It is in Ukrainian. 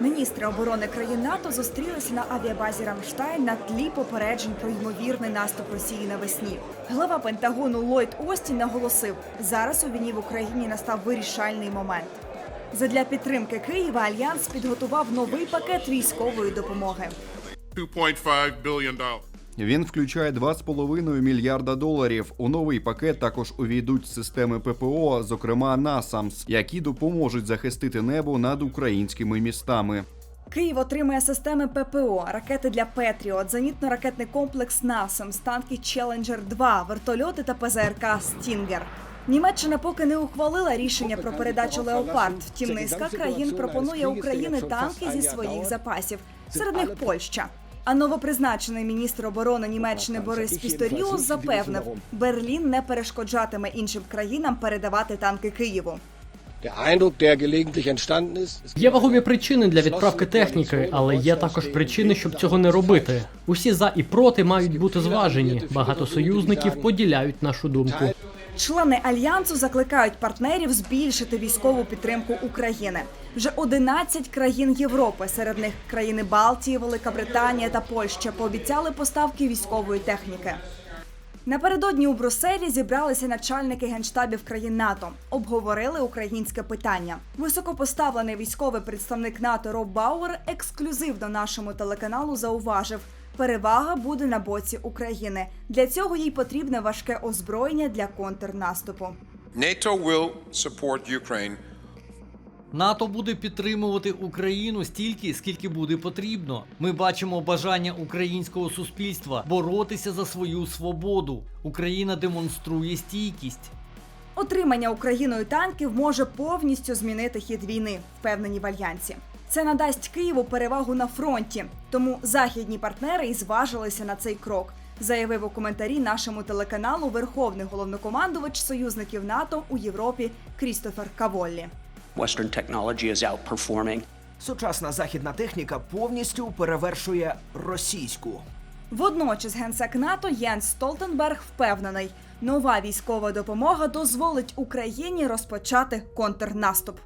Міністри оборони країн НАТО зустрілися на авіабазі Рамштайн на тлі попереджень про ймовірний наступ Росії навесні. Глава Пентагону Ллойд Остін наголосив, зараз у війні в Україні настав вирішальний момент. Задля підтримки Києва альянс підготував новий пакет військової допомоги. $2.5 billion. Він включає 2,5 мільярда доларів. У новий пакет також увійдуть системи ППО, зокрема NASAMS, які допоможуть захистити небо над українськими містами. Київ отримає системи ППО, ракети для Петріот, зенітно-ракетний комплекс НАСАМ, танки Челенджер 2 вертольоти та ПЗРК Стінгер. Німеччина поки не ухвалила рішення про передачу Леопард. Втім, низка країн пропонує Україні танки зі своїх запасів. Серед них Польща. А новопризначений міністр оборони Німеччини Борис Пісторіус запевнив, Берлін не перешкоджатиме іншим країнам передавати танки Києву. Є вагомі причини для відправки техніки, але є також причини, щоб цього не робити. Усі за і проти мають бути зважені. Багато союзників поділяють нашу думку. Члени альянсу закликають партнерів збільшити військову підтримку України. Вже 11 країн Європи, серед них країни Балтії, Велика Британія та Польща, пообіцяли поставки військової техніки. Напередодні у Брюсселі зібралися начальники генштабів країн НАТО, обговорили українське питання. Високопоставлений військовий представник НАТО Роб Бауер ексклюзивно нашому телеканалу зауважив. Перевага буде на боці України. Для цього їй потрібне важке озброєння для контрнаступу. NATO will support Ukraine НАТО буде підтримувати Україну стільки, скільки буде потрібно. Ми бачимо бажання українського суспільства боротися за свою свободу. Україна демонструє стійкість. Отримання Україною танків може повністю змінити хід війни, впевнені в альянсі. Це надасть Києву перевагу на фронті, тому західні партнери і зважилися на цей крок. Заявив у коментарі нашому телеканалу верховний головнокомандувач союзників НАТО у Європі Крістофер Каволлі. Western technology is outperforming Сучасна західна техніка повністю перевершує російську. Водночас генсек НАТО Єнс Столтенберг впевнений, нова військова допомога дозволить Україні розпочати контрнаступ.